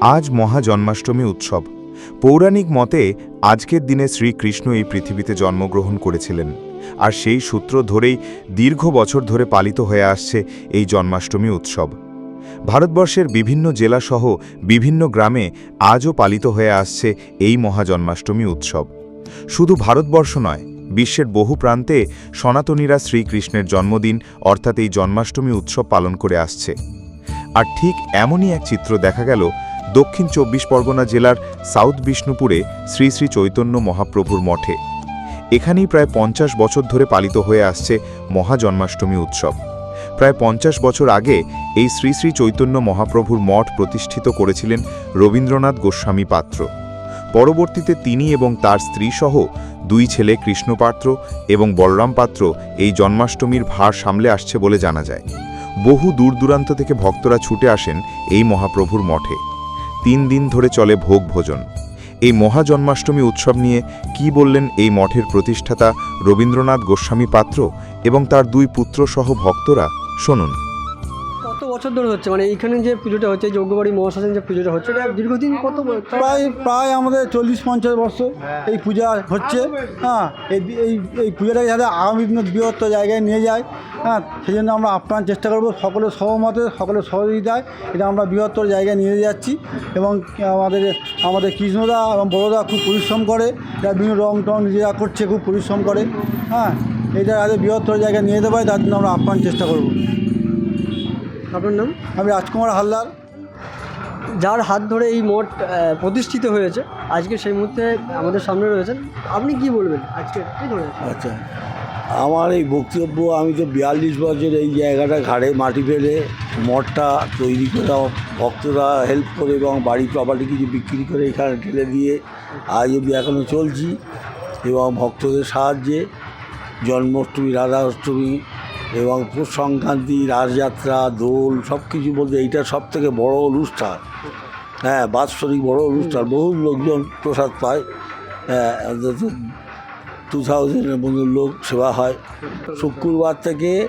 আজ মহা জন্মাষ্টমী উৎসব। পৌরাণিক মতে, আজকের দিনে শ্রীকৃষ্ণ এই পৃথিবীতে জন্মগ্রহণ করেছিলেন। আর সেই সূত্র ধরেই দীর্ঘ বছর ধরে পালিত হয়ে আসছে এই জন্মাষ্টমী উৎসব। ভারতবর্ষের বিভিন্ন জেলাসহ বিভিন্ন গ্রামে আজও পালিত হয়ে আসছে এই মহা জন্মাষ্টমী উৎসব। শুধু ভারতবর্ষ নয়, বিশ্বের বহু প্রান্তে সনাতনীরা শ্রীকৃষ্ণের জন্মদিন, অর্থাৎ এই জন্মাষ্টমী উৎসব পালন করে আসছে। আর ঠিক এমনই এক চিত্র দেখা গেল দক্ষিণ চব্বিশ পরগনা জেলার সাউথ বিষ্ণুপুরে শ্রী শ্রী চৈতন্য মহাপ্রভুর মঠে। এখানেই প্রায় পঞ্চাশ বছর ধরে পালিত হয়ে আসছে মহাজন্মাষ্টমী উৎসব। প্রায় পঞ্চাশ বছর আগে এই শ্রী শ্রী চৈতন্য মহাপ্রভুর মঠ প্রতিষ্ঠিত করেছিলেন রবীন্দ্রনাথ গোস্বামী পাত্র। পরবর্তীতে তিনি এবং তার স্ত্রীসহ দুই ছেলে কৃষ্ণপাত্র এবং বলরাম পাত্র এই জন্মাষ্টমীর ভার সামলে আসছে বলে জানা যায়। বহু দূর দূরান্ত থেকে ভক্তরা ছুটে আসেন এই মহাপ্রভুর মঠে। তিন দিন ধরে চলে ভোগ ভোজন। এই মহাজন্মাষ্টমী উৎসব নিয়ে কি বললেন এই মঠের প্রতিষ্ঠাতা রবীন্দ্রনাথ গোস্বামী পাত্র এবং তার দুই পুত্রসহ ভক্তরা? শুনুন। বছর ধরে হচ্ছে মানে এইখানে যে পুজোটা হচ্ছে যজ্ঞবাড়ি মহাশাসন যে পুজোটা হচ্ছে এটা দীর্ঘদিন কত প্রায় প্রায় আমাদের চল্লিশ পঞ্চাশ বছর এই পূজা হচ্ছে। হ্যাঁ এই এই এই পূজাটাকে যাতে আগামী দিনে বৃহত্তর জায়গায় নিয়ে যায় হ্যাঁ সেই জন্য আমরা আপ্রাণ চেষ্টা করব সকলের সহমতে সকলের সহযোগিতায় এটা আমরা বৃহত্তর জায়গায় নিয়ে যাচ্ছি। এবং আমাদের আমাদের কৃষ্ণদা এবং বড়দা খুব পরিশ্রম করে এরা বিভিন্ন রং টং নিজেরা করছে খুব পরিশ্রম করে। হ্যাঁ এটা যাতে বৃহত্তর জায়গায় নিয়ে যেতে পারে তার জন্য আমরা আপ্রাণ চেষ্টা করব। আপনার নাম? আমি রাজকুমার হালদার। যার হাত ধরে এই মঠ প্রতিষ্ঠিত হয়েছে আজকে সেই মুহূর্তে আমাদের সামনে রয়েছেন। আপনি কি বলবেন আজকে? কি ধরে আচ্ছা আমার এই বক্তব্য আমি তো বিয়াল্লিশ বছর এই জায়গাটা ঘাড়ে মাটি ফেলে মঠটা তৈরি করে ভক্তরা হেল্প করে এবং বাড়ি প্রপার্টি কিছু বিক্রি করে এখানে ঠেলে দিয়ে আজ অবধি এখনও চলছি এবং ভক্তদের সাহায্যে জন্মাষ্টমী রাধা অষ্টমী এবং পৌষ সংক্রান্তি রাসযাত্রা দোল সব কিছু বলতে এইটা সব থেকে বড়ো অনুষ্ঠান। হ্যাঁ বাৎসরিক বড় অনুষ্ঠান। বহু লোকজন প্রসাদ পায়। হ্যাঁ টু থাউজেন্ডের মতো লোক সেবা হয়। শুক্রবার থেকে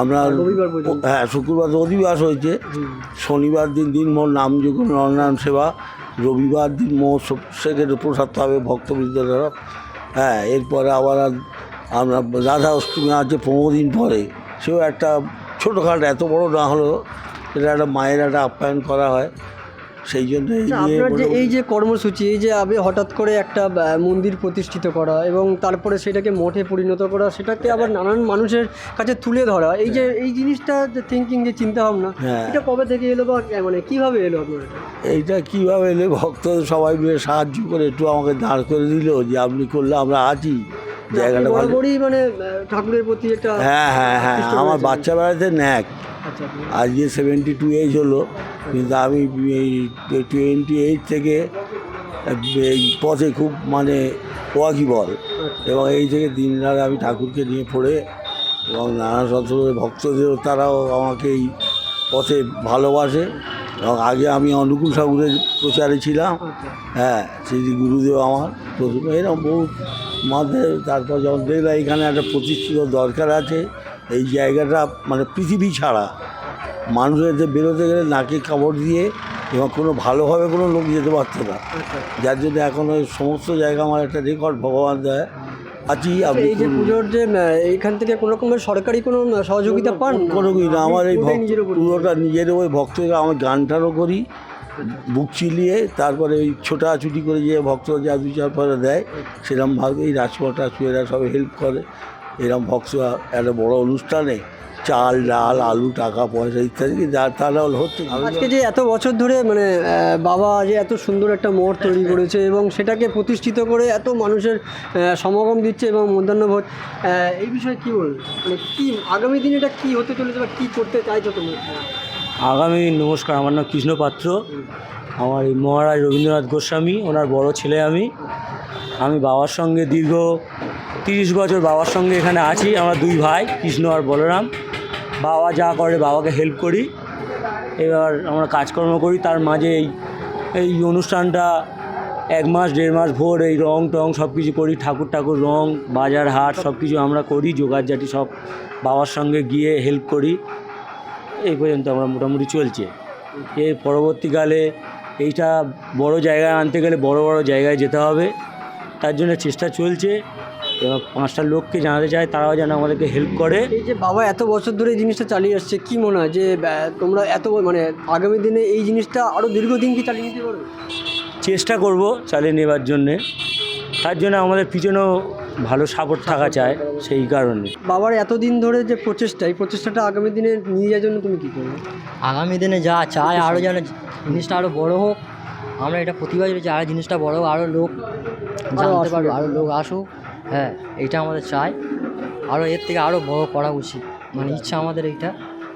আমরা হ্যাঁ শুক্রবার অধিবাস হয়েছে। শনিবার দিন দিন মোট নামযোগ্য নরনারায়ণ সেবা। রবিবার দিন মোট সেখানে প্রসাদ পাবে ভক্তবৃন্দরা। হ্যাঁ এরপরে আবার আমরা রাধা অষ্টমী আছে পনেরো দিন পরে। সেও একটা ছোটোখাটো এত বড় না হলেও এটা একটা মায়ের একটা আপ্যায়ন করা হয়। সেই জন্য আপনার যে এই যে কর্মসূচি এই যে আবে হঠাৎ করে একটা মন্দির প্রতিষ্ঠিত করা এবং তারপরে সেটাকে মঠে পরিণত করা সেটাকে আবার নানান মানুষের কাছে তুলে ধরা এই যে এই জিনিসটা যে থিঙ্কিং যে চিন্তা ভাবনা হ্যাঁ। এটা কবে থেকে এলো বা মানে কীভাবে এলো আপনার এইটা কীভাবে এলো? ভক্তদের সবাই মিলে সাহায্য করে একটু আমাকে দাঁড় করে দিল যে আপনি করলে আমরা আছি। জায়গাটা ভালো। বরাবরই মানে ঠাকুরের প্রতি একটা হ্যাঁ হ্যাঁ হ্যাঁ আমার। বাচ্চা বেড়াতে ন্যাক। আচ্ছা আজকে সেভেন্টি টু এজ হলো কিন্তু আমি এই টোয়েন্টি এইট থেকে এই পথে খুব মানে ওয়াকিবল এবং এই থেকে দিন রাত আমি ঠাকুরকে নিয়ে পড়ে এবং নানা সন্ত্রের ভক্তদের তারাও আমাকে এই পথে ভালোবাসে। আগে আমি অনুকূল ঠাকুরের প্রচারে ছিলাম। আচ্ছা। হ্যাঁ শ্রী গুরুদেব আমার প্রথমে। এরকম বহু মাঝে তারপর যখন দেখলাম এখানে একটা প্রতিষ্ঠিত দরকার আছে এই জায়গাটা মানে পৃথিবী ছাড়া। মানুষের যে বেরোতে গেলে নাকে কাপড় দিয়ে এবং কোনো ভালোভাবে কোনো লোক যেতে পারতো না। আচ্ছা। যার জন্য এখন ওই সমস্ত জায়গা আমার একটা রেকর্ড ভগবান দেয়। আছি আপনি এই যে পুজোর যে এইখান থেকে কোনো রকমের সরকারি কোনো সহযোগিতা পান? কোনো কিছু না আমার এই পুরোটা নিজের ওই ভক্তরা আমার গানটারও করি বুক চিলিয়ে তারপরে ওই ছোটাছুটি করে যে ভক্তরা যা দু চার পরে দেয় সেরকমভাবে এই রাজপথ এরা সবাই হেল্প করে। এরকম ভক্তরা একটা বড় অনুষ্ঠানে চাল ডাল আলু টাকা পয়সা ইত্যাদি যা তারা হচ্ছে আজকে যে এত বছর ধরে মানে বাবা যে এত সুন্দর একটা মঠ তৈরি করেছে এবং সেটাকে প্রতিষ্ঠিত করে এত মানুষের সমাগম দিচ্ছে এবং মধ্যাহ্নভোজ এই বিষয়ে কি বলবেন? মানে কি আগামী দিনে এটা কী হতে চলেছে বা কী করতে চাইছো তুমি? আগামী নমস্কার আমার নাম কৃষ্ণ পাত্র। আমার এই মহারাজ রবীন্দ্রনাথ গোস্বামী ওনার বড় ছেলে আমি। আমি বাবার সঙ্গে দীর্ঘ তিরিশ বছর বাবার সঙ্গে এখানে আছি আমরা দুই ভাই কৃষ্ণ আর বলরাম। বাবা যা করে, বাবাকে হেল্প করি। এবার আমরা কাজকর্ম করি, তার মাঝে এই এই অনুষ্ঠানটা এক মাস, দেড় মাস ভোর এই রং টং সব কিছু করি, ঠাকুর ঠাকুর রং, বাজার হাট সব কিছু আমরা করি জোগাড়জাটি সব বাবার সঙ্গে গিয়ে হেল্প করি। এই পর্যন্ত আমরা মোটামুটি চলছে। এর পরবর্তীকালে এইটা বড় জায়গায় আনতে গেলে বড় বড় জায়গায় যেতে হবে। তার জন্য চেষ্টা চলছে। এবার পাঁচটা লোককে জানাতে চাই তারাও যেন আমাদেরকে হেল্প করে। এই যে বাবা এত বছর ধরে এই জিনিসটা চালিয়ে আসছে কি মনে হয় যে তোমরা এত মানে আগামী দিনে এই জিনিসটা আরও দীর্ঘদিন কি চালিয়ে নিতে পারবে? চেষ্টা করব চালিয়ে নেবার জন্যে। তার জন্য আমাদের পিছনেও ভালো সাপোর্ট থাকা চায় সেই কারণে। বাবার এতদিন ধরে যে প্রচেষ্টা এই প্রচেষ্টাটা আগামী দিনে নিয়ে যাওয়ার জন্য তুমি কী করবে? আগামী দিনে যা চায় আরও যেন জিনিসটা আরও বড় হোক আমরা এটা প্রতিবাদ যে আরও জিনিসটা বড় হোক আরও লোক জানতে। পারবে আরও লোক আসুক। হ্যাঁ এইটা আমাদের চাই। আরও এর থেকে আরও বড় করা উচিত। মানে ইচ্ছা আমাদের এইটা।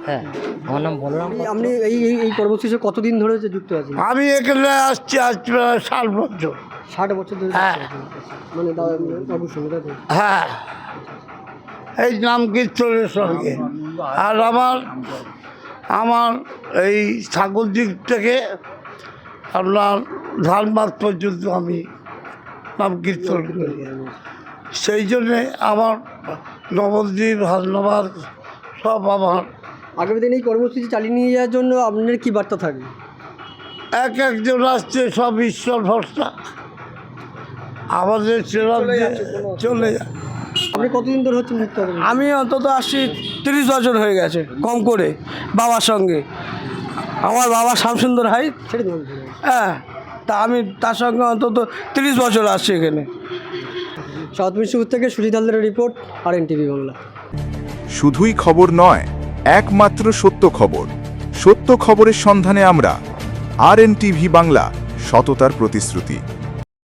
হ্যাঁ আমার নাম বলরাম আপনি এই এই এই কর্মসূচিতে কতদিন ধরে যে যুক্ত আছেন? আমি এখানে আসছি আজ ষাট বছর। ষাট বছর ধরে হ্যাঁ। মানে বাবুর সঙ্গে হ্যাঁ। এই নাম কীর্তনের সঙ্গে। আর আমার আমার এই ঠাকুর দিক থেকে আপনার ধানবাদ পর্যন্ত আমি নাম কীর্তন করি। সেই জন্যে আমার নবদ্বীপ হাসনাবাদ সব আমার। আগামী দিনে এই কর্মসূচি চালিয়ে নিয়ে যাওয়ার জন্য আপনার কি বার্তা থাকবে? এক একজন আসছে সব ঈশ্বর ভরসা। আমাদের সেরকম চলে যায় আপনি কতদিন ধরে হচ্ছে যুক্ত আমি অন্তত আসছি তিরিশ বছর হয়ে গেছে কম করে বাবার সঙ্গে। আমার বাবা শ্যামসুন্দর হাই। হ্যাঁ তা আমি তার সঙ্গে অন্তত তিরিশ বছর আসছি এখানে। সাউথ মিরপুর থেকে সুজিত হালদারের রিপোর্ট আর এন টিভি বাংলা। শুধুই খবর নয়, একমাত্র সত্য খবর। সত্য খবরের সন্ধানে আমরা আর বাংলা সততার প্রতিশ্রুতি।